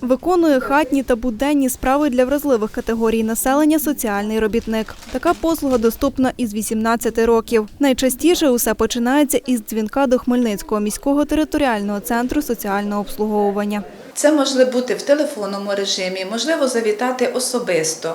Виконує хатні та буденні справи для вразливих категорій населення соціальний робітник. Така послуга доступна із 18 років. Найчастіше усе починається із дзвінка до Хмельницького міського територіального центру соціального обслуговування. Це може бути в телефонному режимі, можливо завітати особисто.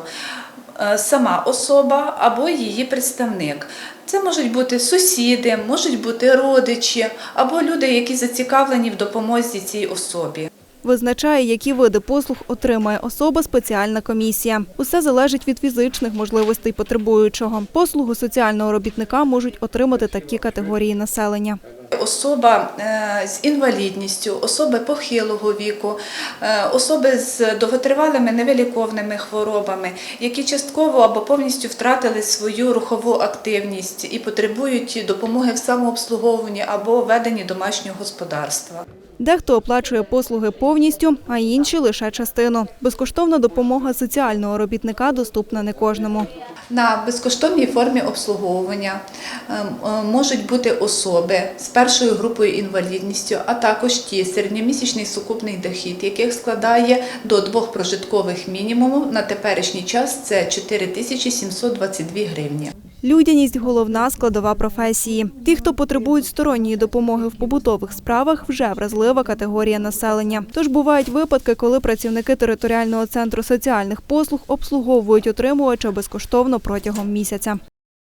е, Сама особа або її представник. Це можуть бути сусіди, можуть бути родичі або люди, які зацікавлені в допомозі цій особі. Визначає, які види послуг отримає особа спеціальна комісія. Усе залежить від фізичних можливостей потребуючого. Послугу соціального робітника можуть отримати такі категорії населення. Особа е, з інвалідністю, особи похилого віку, е, особи з довготривалими невиліковними хворобами, які частково або повністю втратили свою рухову активність і потребують допомоги в самообслуговуванні або веденні домашнього господарства. Дехто оплачує послуги повністю, а інші лише частину. Безкоштовна допомога соціального робітника доступна не кожному. На безкоштовній формі обслуговування е, е, можуть бути особи з першою групою інвалідністю, а також ті середньомісячний сукупний дохід, яких складає до двох прожиткових мінімумів. На теперішній час це 4722 гривні. Людяність головна складова професії. Ті, хто потребують сторонньої допомоги в побутових справах, вже вразлива категорія населення. Тож бувають випадки, коли працівники територіального центру соціальних послуг обслуговують отримувача безкоштовно протягом місяця.